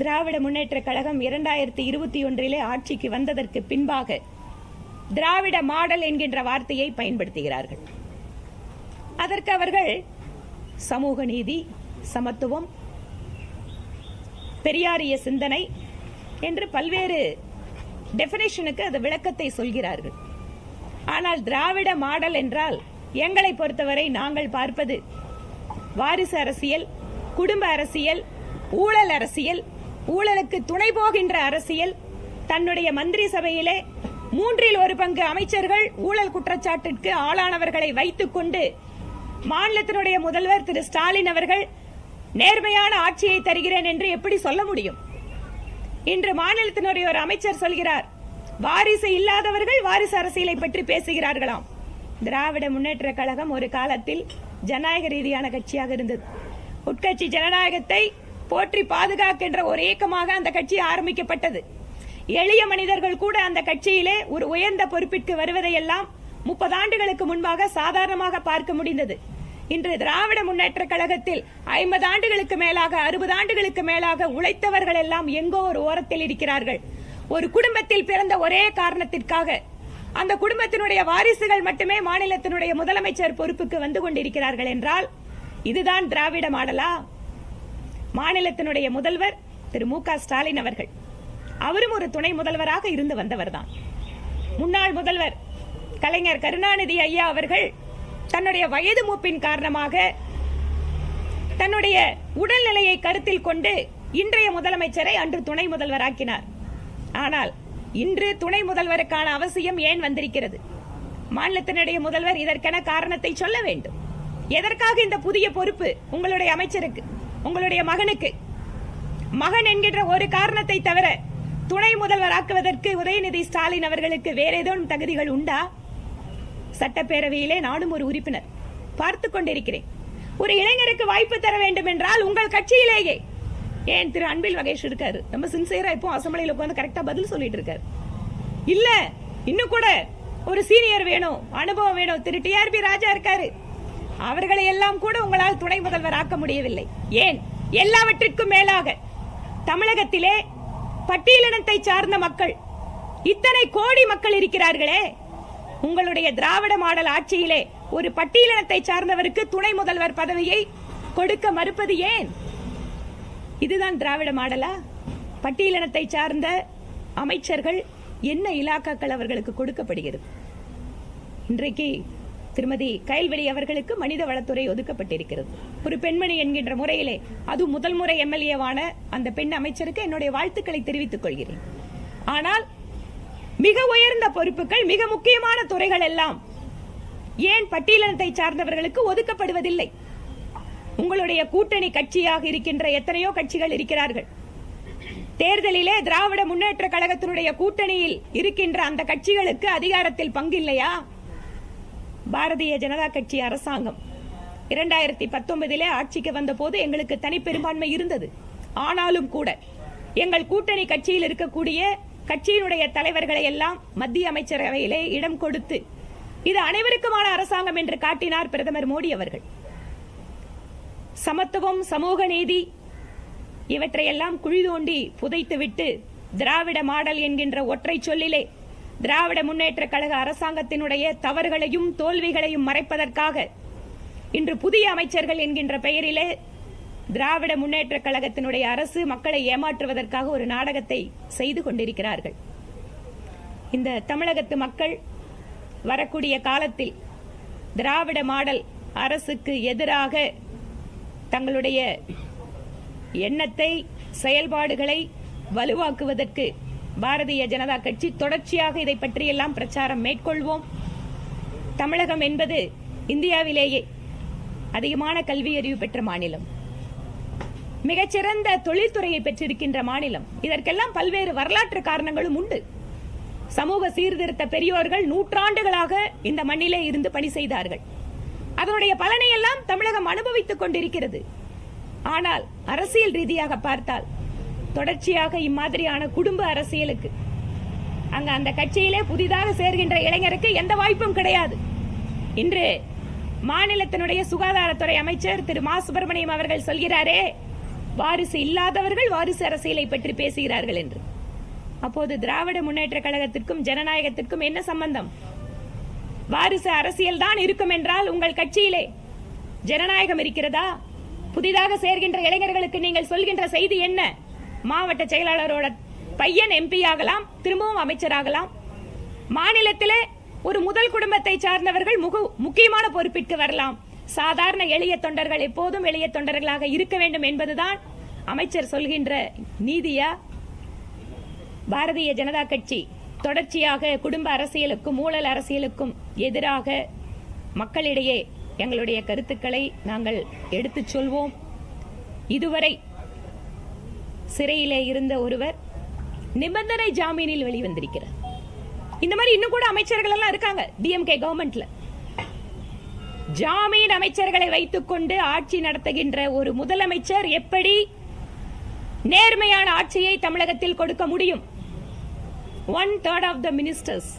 திராவிட முன்னேற்ற கழகம் இரண்டாயிரத்தி இருபத்தி ஒன்றிலே ஆட்சிக்கு வந்ததற்கு பின்பாக திராவிட மாடல் என்கின்ற வார்த்தையை பயன்படுத்துகிறார்கள். அதற்கு அவர்கள் சமூக நீதி சமத்துவம் பெரியாரிய சிந்தனை என்று பல்வேறு டெபினேஷனுக்கு அது விளக்கத்தை சொல்கிறார்கள். ஆனால் திராவிட மாடல் என்றால் எங்களை பொறுத்தவரை நாங்கள் பார்ப்பது வாரிசு அரசியல் குடும்ப அரசியல் ஊழல் அரசியல் ஊழலுக்கு துணை போகின்ற அரசியல் தன்னுடைய மந்திரி சபையிலே மூன்றில் ஒரு பங்கு அமைச்சர்கள் ஊழல் குற்றச்சாட்டிற்கு ஆளானவர்களை வைத்துக் கொண்டு மாநிலத்தினுடைய முதல்வர் திரு. ஸ்டாலின் அவர்கள் நேர்மையான ஆட்சியை தருகிறேன் என்று எப்படி சொல்ல முடியும்? இன்று மாநிலத்தினுடைய ஒரு அமைச்சர் சொல்கிறார் வாரிசு இல்லாதவர்கள் வாரிசு அரசியலை பற்றி பேசுகிறார்களாம். திராவிட முன்னேற்ற கழகம் ஒரு காலத்தில் ஜனநாயக ரீதியான கட்சியாக இருந்தது. உட்கட்சி ஜனநாயகத்தை போற்றி பாதுகாக்கின்ற ஒரு இயக்கமாக அந்த கட்சி ஆரம்பிக்கப்பட்டது. எளிய மனிதர்கள் கூட அந்த கட்சியிலே ஒரு உயர்ந்த பொறுப்பிற்கு வருவதையெல்லாம் முப்பது ஆண்டுகளுக்கு முன்பாக சாதாரணமாக பார்க்க முடிந்தது. இன்று திராவிட முன்னேற்ற கழகத்தில் ஐம்பது ஆண்டுகளுக்கு மேலாக அறுபது ஆண்டுகளுக்கு மேலாக உழைத்தவர்கள் எல்லாம் எங்கோ ஒரு ஓரத்தில் இருக்கிறார்கள். ஒரு குடும்பத்தில் பிறந்த ஒரே காரணத்திற்காக அந்த குடும்பத்தினுடைய வாரிசுகள் மட்டுமே மாநிலத்தினுடைய முதலமைச்சர் பொறுப்புக்கு வந்து கொண்டிருக்கிறார்கள் என்றால் இதுதான் திராவிட மாடலா? மாநிலத்தினுடைய முதல்வர் திரு மு க ஸ்டாலின் அவர்கள். அவரும் ஒரு துணை முதல்வராக இருந்து வந்தவர்தான். முன்னாள் முதல்வர் கலைஞர் கருணாநிதி ஐயா அவர்கள் தன்னுடைய வயது மூப்பின் காரணமாக தன்னுடைய உடல்நிலையை கருத்தில் கொண்டு இன்றைய முதலமைச்சரை அன்று துணை முதல்வராக்கினார். ஆனால் இன்று துணை முதல்வருக்கான அவசியம் ஏன் வந்திருக்கிறது? மாநிலத்தினுடைய முதல்வர் இதற்கென காரணத்தை சொல்ல வேண்டும். எதற்காக இந்த புதிய பொறுப்பு உங்களுடைய அமைச்சருக்கு? உங்களுடைய மகனுக்கு. மகன் என்கின்ற ஒரு காரணத்தை தவிர துணை முதல்வராக்குவதற்கு உதயநிதி ஸ்டாலின் அவர்களுக்கு வேற ஏதேனும் தகுதிகள் உண்டா? சட்டப்பேரவையிலே நானும் ஒரு உறுப்பினர். பார்த்து கொண்டிருக்கிறேன். ஒரு இளைஞருக்கு வாய்ப்பு தர வேண்டும் என்றால் உங்கள் கட்சியிலேயே. ஏன் திரு அன்பில் மகேஷ் இருக்காரு? நம்ம சின்சியரா இப்போ அசம்பிளியில் உட்காந்து கரெக்டா பதில் சொல்லிட்டு இருக்காரு. இல்ல இன்னும் கூட ஒரு சீனியர் வேணும் அனுபவம் வேணும். திரு டிஆர்பி ராஜா இருக்காரு. அவர்களை எல்லாம் கூட உங்களால் துணை முதல்வர் ஆக்க முடியவில்லை. ஏன்? எல்லாவற்றிற்கும் மேலாக தமிழகத்திலே பட்டியலினத்தை சார்ந்த மக்கள் இத்தனை கோடி மக்கள் இருக்கிறார்களே. உங்களுடைய திராவிட மாடல் ஆட்சியிலே ஒரு பட்டியலினத்தை சார்ந்தவருக்கு துணை முதல்வர் பதவியை கொடுக்க மறுப்பது ஏன்? இதுதான் திராவிட மாடலா? பட்டியலினத்தை சார்ந்த அமைச்சர்கள் என்ன இலாக்காக்கள் அவர்களுக்கு கொடுக்கப்படுகிறது? இன்றைக்கு திருமதி கயல்வெளி அவர்களுக்கு மனித வளத்துறை ஒதுக்கப்பட்டிருக்கிறது. ஒரு பெண்மணி என்கின்ற முறையிலே அது முதல் முறை எம்எல்ஏவான அந்த பெண் அமைச்சருக்கு என்னுடைய வாழ்த்துக்களை தெரிவித்துக் கொள்கிறேன். ஆனால் மிக உயர்ந்த பொறுப்புகள் மிக முக்கியமான துறைகள் எல்லாம் ஏன் பட்டியலினத்தை சார்ந்தவர்களுக்கு ஒதுக்கப்படுவதில்லை? உங்களுடைய கூட்டணி கட்சியாக இருக்கின்ற எத்தனையோ கட்சிகள் இருக்கிறார்கள். தேர்தலிலே திராவிட முன்னேற்ற கழகத்தினுடைய கூட்டணியில் இருக்கின்ற அந்த கட்சிகளுக்கு அதிகாரத்தில் பங்கு இல்லையா பாரதிய ஜனதா கட்சி அரசாங்கம். இரண்டாயிரத்தி பத்தொன்பதிலே ஆட்சிக்கு வந்தபோது எங்களுக்கு தனி பெரும்பான்மை இருந்தது. ஆனாலும் கூட எங்கள் கூட்டணி கட்சியில் இருக்கக்கூடிய கட்சியினுடைய தலைவர்களை எல்லாம் மத்திய அமைச்சரவையிலே இடம் கொடுத்து இது அனைவருக்குமான அரசாங்கம் என்று காட்டினார் பிரதமர் மோடி அவர்கள். சமத்துவம் சமூக நீதி இவற்றையெல்லாம் குழி தோண்டி புதைத்துவிட்டு திராவிட மாடல் என்கின்ற ஒற்றை சொல்லிலே திராவிட முன்னேற்ற கழக அரசாங்கத்தினுடைய தவறுகளையும் தோல்விகளையும் மறைப்பதற்காக இன்று புதிய அமைச்சர்கள் என்கின்ற பெயரிலே திராவிட முன்னேற்ற கழகத்தினுடைய அரசு மக்களை ஏமாற்றுவதற்காக ஒரு நாடகத்தை செய்து கொண்டிருக்கிறார்கள். இந்த தமிழகத்து மக்கள் வரக்கூடிய காலத்தில் திராவிட மாடல் அரசுக்கு எதிராக தங்களுடைய எண்ணத்தை செயல்பாடுகளை வலுவாக்குவதற்கு பாரதிய ஜனதா கட்சி தொடர்ச்சியாக இதை பற்றியெல்லாம் பிரச்சாரம் மேற்கொள்வோம். தமிழகம் என்பது இந்தியாவிலேயே அதிகமான கல்வி அறிவு பெற்ற மாநிலம். மிகச்சிறந்த தொழில்துறையை பெற்றிருக்கின்ற மாநிலம். இதற்கெல்லாம் பல்வேறு வரலாற்று காரணங்களும் உண்டு. சமூக சீர்திருத்த பெரியோர்கள் நூற்றாண்டுகளாக இந்த மண்ணிலே இருந்து பணி செய்தார்கள். அதனுடைய பலனையெல்லாம் தமிழகம் அனுபவித்துக் கொண்டிருக்கிறது. ஆனால் அரசியல் ரீதியாக பார்த்தால் தொடர்ச்சியாக இம்மாதிரியான குடும்ப அரசியலுக்கு. அங்க அந்த கட்சியிலே புதிதாக சேர்கின்ற இளைஞருக்கு எந்த வாய்ப்பும் கிடையாது. இன்று மாநிலத்தினுடைய சுகாதாரத்துறை அமைச்சர் திரு மா. சுப்பிரமணியம் அவர்கள் சொல்கிறாரே வாரிசு இல்லாதவர்கள் வாரிசு அரசியலை பற்றி பேசுகிறார்கள் என்று. அப்போது திராவிட முன்னேற்ற கழகத்திற்கும் ஜனநாயகத்திற்கும் என்ன சம்பந்தம்? வாரிசு அரசியல் தான் இருக்கும் என்றால் உங்கள் கட்சியிலே ஜனநாயகம் இருக்கிறதா? புதிதாக சேர்கின்ற இளைஞர்களுக்கு நீங்கள் சொல்கின்ற செய்தி என்ன? மாவட்ட செயலாளரோட பையன் எம்பி ஆகலாம் திரும்பவும் அமைச்சராகலாம். மாநிலத்திலே ஒரு முதல் குடும்பத்தை சார்ந்தவர்கள் முகு முக்கியமான பொறுப்பிற்கு வரலாம். சாதாரண எளிய தொண்டர்கள் எப்போதும் எளிய தொண்டர்களாக இருக்க வேண்டும் என்பதுதான் அமைச்சர் சொல்கின்ற நீதியா? பாரதிய ஜனதா கட்சி தொடர்ச்சியாக குடும்ப அரசியலுக்கும் ஊழல் அரசியலுக்கும் எதிராக மக்களிடையே எங்களுடைய கருத்துக்களை நாங்கள் எடுத்துச் சொல்வோம். இதுவரை சிறையிலே இருந்த ஒருவர் நிபந்தனை ஜாமீனில் வெளிவந்திருக்கிறார். இந்த மாதிரி இன்னும் கூட அமைச்சர்கள் எல்லாம் இருக்காங்க டிஎம்கே கவர்மெண்ட்ல ஜாமீன் அமைச்சர்களை வைத்துக்கொண்டு ஆட்சி நடத்துகின்ற ஒரு முதலமைச்சர் எப்படி நேர்மையான ஆட்சியை தமிழகத்தில் கொடுக்க முடியும்? One third of the ministers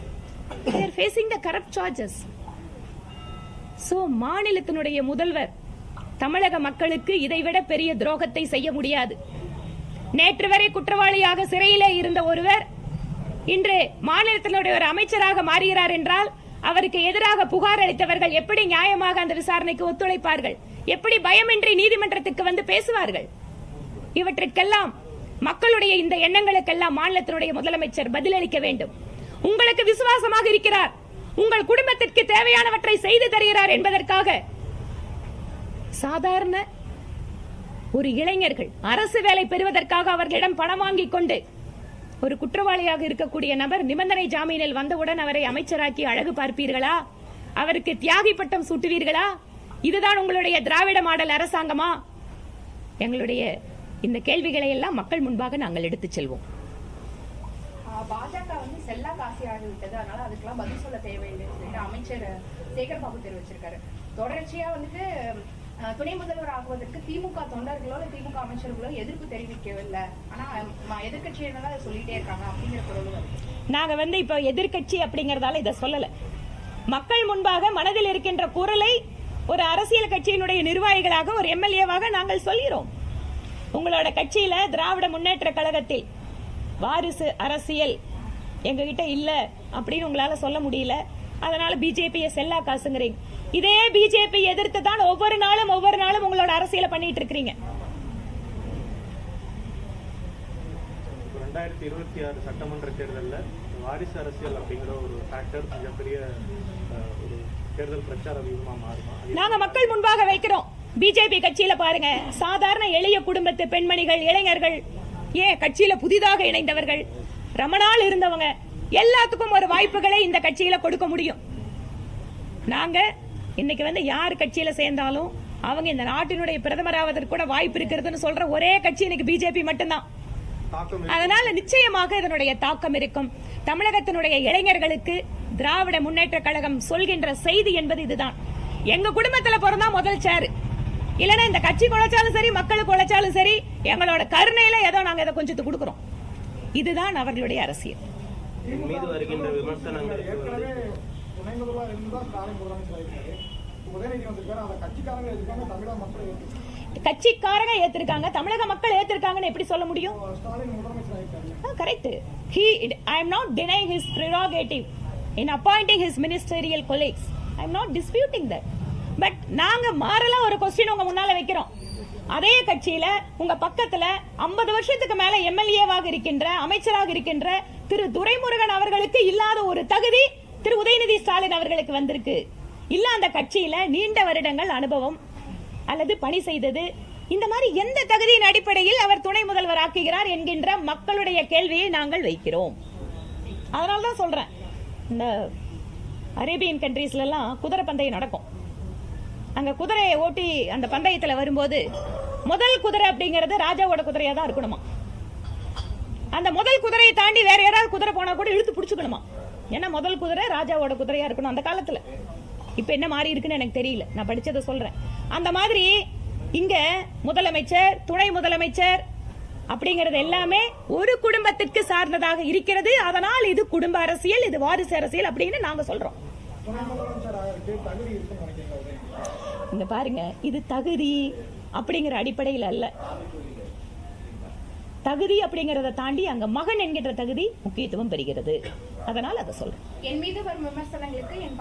they're facing the corrupt charges so மாநிலத்தினுடைய முதல்வர் தமிழக மக்களுக்கு இதைவிட பெரிய துரோகத்தை செய்ய முடியாது. நேற்று வரை குற்றவாளியாக சிறையிலே இருந்த ஒருவர் இன்று மாநிலத்தினுடைய ஒரு அமைச்சராக மாறுகிறார் என்றால் அவருக்கு எதிராக புகார் அளித்தவர்கள் எப்படி நியாயமாக அந்த விசாரணைக்கு ஒத்துழைப்பார்கள்? எப்படி பயமின்றி நீதிமன்றத்துக்கு வந்து பேசுவார்கள்? இவற்றிற்கெல்லாம் மக்களுடைய இந்த எண்ணங்களுக்கெல்லாம் மாநிலத்தினுடைய முதலமைச்சர் பதிலளிக்க வேண்டும். உங்களுக்கு விசுவாசமாக இருக்கிறார். உங்கள் குடும்பத்திற்கு தேவையானவற்றை செய்து தருகிறார் என்பதற்காக சாதாரண ஒரு இளைஞர்கள் அரசு வேலை பெறுவதற்காக அவர்களிடம் பணம் வாங்கிக் கொண்டு ஒரு குற்றவாளியாக இருக்கக்கூடிய நபர் நிபந்தனை ஜாமீனில் வந்தவுடன் அவரை அமைச்சராக்கி அழகு பார்ப்பீர்களா? அவருக்கு தியாகி பட்டம் சூட்டுவீர்களா? இதுதான் உங்களுடைய திராவிட மாடல் அரசாங்கமா? எங்களுடைய இந்த கேள்விகளை எல்லாம் மக்கள் முன்பாக நாங்கள் எடுத்துச் செல்வோம். பாஜக வந்து செல்லா காசி ஆகிவிட்டது அதனால அதுக்கெல்லாம் பதில் சொல்ல தேவையில்லைன்னு சொல்லிட்டு அமைச்சர் சேகர் பாபு தெரிவிச்சிருக்காரு. தொடர்ச்சியா வந்துட்டு துணை முதல்வர் ஆகுவதற்கு திமுக தொண்டர்களோ திமுக அமைச்சர்களோ எதிர்ப்பு தெரிவிக்கவில்லை. ஆனா ம- அதை சொல்லிட்டே இருக்காங்க அப்படிங்கிற குரல் நாங்க வந்து இப்ப எதிர்க்கட்சி அப்படிங்கறதால இதை சொல்லல. மக்கள் முன்பாக மனதில் இருக்கின்ற குரலை ஒரு அரசியல் கட்சியினுடைய நிர்வாகிகளாக ஒரு எம்எல்ஏவாக நாங்கள் சொல்கிறோம். உங்களோட கட்சியில திராவிட முன்னேற்ற கழகத்தில் வாரிசு அரசியல் எங்ககிட்ட இல்லை அப்படின்னு உங்களால சொல்ல முடியல. அதனால பிஜேபியை செல்லா காசுங்கிறீங்க. இதே பிஜேபி எதிர்த்து தான் ஒவ்வொரு நாளும் ஒவ்வொரு நாளும் உங்களோட அரசியலை பண்ணிட்டு இருக்கிறீங்க. ரெண்டாயிரத்தி இருபத்தி ஆறு சட்டமன்ற தேர்தலில் வாரிசு அரசியல் அப்படிங்கிற ஒரு ஃபேக்டர் மிகப்பெரிய ஒரு தேர்தல் பிரச்சார வியூகமாக மாறுமா? அது நாங்க மக்கள் முன்பாக வைக்கிறோம். பிஜேபி கட்சியில பாருங்க. சாதாரண எளிய குடும்பத்து பெண்மணிகள் இளைஞர்கள் ஏன் கட்சியில புதிதாக இணைந்தவர்கள்? ரொம்ப நாள் இருந்தவங்க. எல்லாத்துக்கும் ஒரு வாய்ப்புகளை இந்த கட்சியில கொடுக்க முடியும். நாங்க இன்னைக்கு வந்து யார் கட்சியில சேர்ந்தாலும் அவங்க இந்த நாட்டினுடைய பிரதமராவதற்கு கூட வாய்ப்பு இருக்கிறதுன்னு சொல்ற ஒரே கட்சி இன்னைக்கு பிஜேபி மட்டும்தான். அதனால நிச்சயமாக இதனுடைய தாக்கம் இருக்கும். தமிழகத்தினுடைய இளைஞர்களுக்கு திராவிட முன்னேற்ற கழகம் சொல்கின்ற செய்தி என்பது இதுதான். எங்க குடும்பத்துல பிறந்தா முதல் சேரு இல்லனா இந்த கட்சி குலைச்சாலும் சரி மக்களுக்கு உழைச்சாலும் சரி எங்களோட கருணையில ஏதோ நாங்க இதை கொஞ்சத்து கொடுக்கிறோம். இதுதான் அவர்களுடைய அரசியல். என் மீது வருகின்ற விமர்சனங்களுக்கு வந்து ஏற்கனவே துணை முதல்வர் இருந்துதான் ஸ்டாலின் முதலமைச்சர் ஆயிருக்காரு. உதயநிதி வந்திருக்காரு அந்த கட்சிக்காரங்க இருக்காங்க தமிழக மக்கள். கட்சிக்காரங்க ஏத்திருக்காங்க தமிழக மக்கள் ஏத்திருக்காங்கன்னு எப்படி சொல்ல முடியும்? Correct he i am not denying his prerogative in appointing his ministerial colleagues. I am not disputing that. But நாங்க மாறல ஒரு கொஸ்டின் உங்க முன்னால வைக்கிறோம். அதே கட்சியில உங்க பக்கத்துல 50 வருஷத்துக்கு மேல எம்எல்ஏவாக இருக்கின்ற அமைச்சராக இருக்கின்ற திரு துரைமுருகன் அவர்களுக்கு இல்லாத ஒரு தகுதி திரு உதயநிதி ஸ்டாலின் அவர்களுக்கு வந்திருக்கு. இல்ல அந்த கட்சியில நீண்ட வருடங்கள் அனுபவம் அல்லது பணி செய்தது. இந்த மாதிரி எந்த தகுதியின் அடிப்படையில் அவர் துணை முதல்வர் ஆக்குகிறார் என்கின்ற மக்களுடைய கேள்வியை நாங்கள் வைக்கிறோம். அதனால தான் சொல்றேன். இந்த அரேபியன் கண்ட்ரீஸ்ல எல்லாம் குதிரை பந்தயம் நடக்கும். அங்க குதிரையை ஓட்டி அந்த பந்தயத்துல வரும்போது முதல் குதிரை அப்படிங்கறது ராஜாவோட குதிரையா தான் இருக்கணுமா? அந்த முதல் குதிரையை தாண்டி வேற யாராவது குதிரை போனா கூட இழுத்து பிடிச்சுக்கணுமா? ஏன்னா முதல் குதிரை ராஜாவோட குதிரையா இருக்கணும் அந்த காலத்துல. இப்ப என்ன மாறி இருக்குன்னு எனக்கு தெரியல. நான் படிச்சதை சொல்றேன். அந்த மாதிரி இங்க முதலமைச்சர் துணை முதலமைச்சர் அப்படிங்கறது எல்லாமே ஒரு குடும்பத்திற்கு சார்ந்ததாக இருக்கிறது. அதனால் இது குடும்ப அரசியல் இது வாரிசு அரசியல் அப்படின்னு நாங்க சொல்றோம். இந்த பாருங்க இது தகுதி அப்படிங்கிற அடிப்படையில் அல்ல. தகுதி அப்படிங்கறத தாண்டி அங்க மகன் என்கின்ற தகுதி முக்கியத்துவம் பெறுகிறது. அதனால் அதை சொல்றேன். என் மீது வரும் விமர்சனங்களுக்கு என்